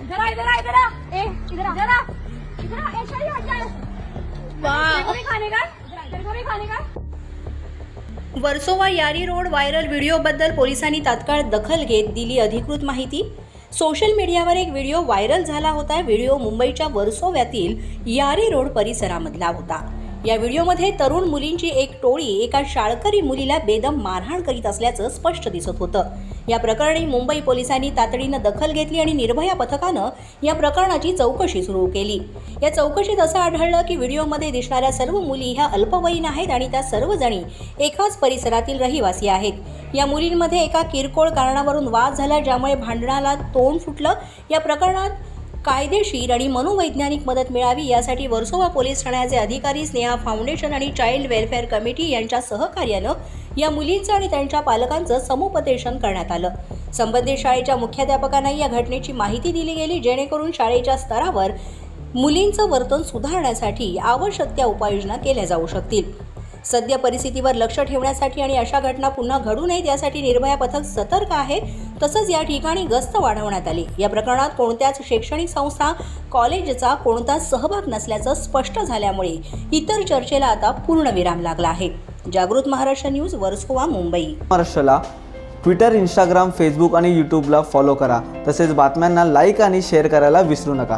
इधर आ इधर आ इधर आ। ए इधर आ। इधर आ। इधर आ ऐसा ही हट जा तेरे को भी खाने का? तेरे को भी खाने का? वर्सोवा यारी रोड व्हायरल व्हिडिओबद्दल पोलिसांनी तात्काळ दखल घेत दिली अधिकृत माहिती. सोशल मीडियावर एक व्हिडिओ व्हायरल झाला होता. व्हिडिओ मुंबईच्या वर्सोव्यातील यारी रोड परिसरामधला होता. या व्हिडिओमध्ये तरुण मुलींची एक टोळी एका शाळकरी मुलीला बेदम मारहाण करीत असल्याचं स्पष्ट दिसत होतं. या प्रकरणी मुंबई पोलिसांनी तातडीनं दखल घेतली आणि निर्भया पथकानं या प्रकरणाची चौकशी सुरू केली. या चौकशीत असं आढळलं की व्हिडिओमध्ये दिसणाऱ्या सर्व मुली ह्या अल्पवयीन आहेत आणि त्या सर्वजणी एकाच परिसरातील रहिवासी आहेत. या मुलींमध्ये एका किरकोळ कारणावरून वाद झाला ज्यामुळे भांडणाला तोंड फुटलं. या प्रकरणात कायदेशीर आणि मनोवैज्ञानिक मदत मिळावी यासाठी वर्सोवा पोलीस ठाण्याचे अधिकारी स्नेहा फाउंडेशन आणि चाइल्ड वेलफेअर कमिटी यांच्या सहकार्यानं या मुलींचं आणि त्यांच्या पालकांचं समुपदेशन करण्यात आलं. संबंधित शाळेच्या मुख्याध्यापकांनाही या घटनेची माहिती दिली गेली जेणेकरून शाळेच्या स्तरावर मुलींचं वर्तन सुधारण्यासाठी आवश्यक त्या उपाययोजना केल्या जाऊ शकतील. सद्य परिस्थितीवर लक्ष ठेवण्यासाठी आणि अशा घटना पुन्हा घडू नयेत यासाठी निर्भया पथक सतर्क आहे. तसंच या ठिकाणी गस्त वाढवण्यात आली. या प्रकरणात कोणत्याच शैक्षणिक संस्था कॉलेजचा कोणताच सहभाग नसल्याचं स्पष्ट झाल्यामुळे इतर चर्चेला आता पूर्णविराम लागला आहे. जागृत महाराष्ट्र न्यूज वर्सोवा मुंबई. महाराष्ट्राला ट्विटर इंस्टाग्राम फेसबुक आणि यूट्यूबला फॉलो करा. तसेच बातम्यांना लाईक आणि शेअर करायला विसरू नका.